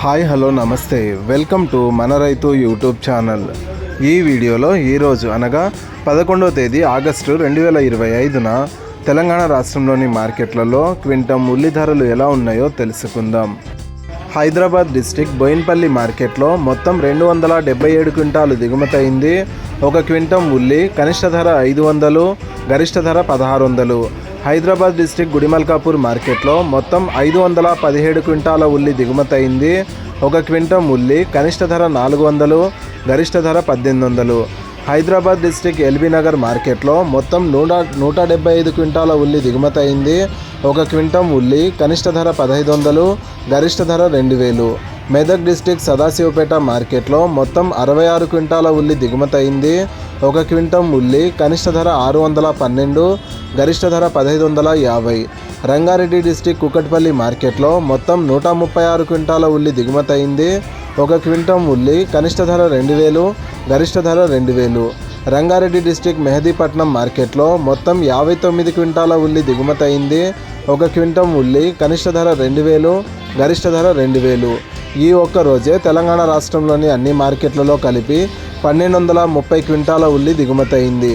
Hi hello నమస్తే. Welcome to మన రైతు యూట్యూబ్ ఛానల్. ఈ వీడియోలో ఈరోజు అనగా పదకొండవ తేదీ ఆగస్టు రెండు వేల ఇరవై ఐదున తెలంగాణ రాష్ట్రంలోని మార్కెట్లలో క్వింటం ఉల్లి ధరలు ఎలా ఉన్నాయో తెలుసుకుందాం. హైదరాబాద్ డిస్టిక్ బోయిన్పల్లి మార్కెట్లో మొత్తం రెండు వందల డెబ్బై ఏడు క్వింటాలు దిగుమతి అయింది ఒక క్వింటం ఉల్లి కనిష్ట ధర ఐదు వందలు గరిష్ట ధర పదహారు వందలు. హైదరాబాద్ డిస్టిక్ గుడిమల్కాపూర్ మార్కెట్లో మొత్తం ఐదు వందల పదిహేడు క్వింటాల ఉల్లి దిగుమతి అయింది. ఒక క్వింటం ఉల్లి కనిష్ట ధర నాలుగు వందలు గరిష్ట ధర పద్దెనిమిది వందలు. హైదరాబాద్ డిస్టిక్ ఎల్బీ నగర్ మార్కెట్లో మొత్తం నూట నూట డెబ్బై ఐదు క్వింటాల ఉల్లి దిగుమతి అయింది. ఒక క్వింటం ఉల్లి కనిష్ట ధర పదహైదు వందలు గరిష్ట ధర రెండు వేలు. మెదక్ డిస్టిక్ సదాశివపేట మార్కెట్లో మొత్తం అరవై ఆరు క్వింటాల ఉల్లి దిగుమతి అయింది. ఒక క్వింటం ఉల్లి కనిష్ట ధర ఆరు వందల పన్నెండు గరిష్ట ధర పదహైదు వందల యాభై. రంగారెడ్డి డిస్టిక్ కుకట్పల్లి మార్కెట్లో మొత్తం నూట ముప్పై ఆరు క్వింటాల ఉల్లి దిగుమతి అయింది. ఒక క్వింటం ఉల్లి కనిష్ట ధర రెండు వేలు గరిష్ట ధర రెండు వేలు. రంగారెడ్డి డిస్టిక్ మెహదీపట్నం మార్కెట్లో మొత్తం యాభై తొమ్మిది క్వింటాల ఉల్లి దిగుమతి అయింది. ఒక క్వింటం ఉల్లి కనిష్ట ధర రెండు వేలు గరిష్ట ధర రెండు వేలు. ఈ ఒక్క రోజే తెలంగాణ రాష్ట్రంలోని అన్ని మార్కెట్లలో కలిపి పన్నెండు వందల ముప్పై క్వింటాల ఉల్లి దిగుమతయింది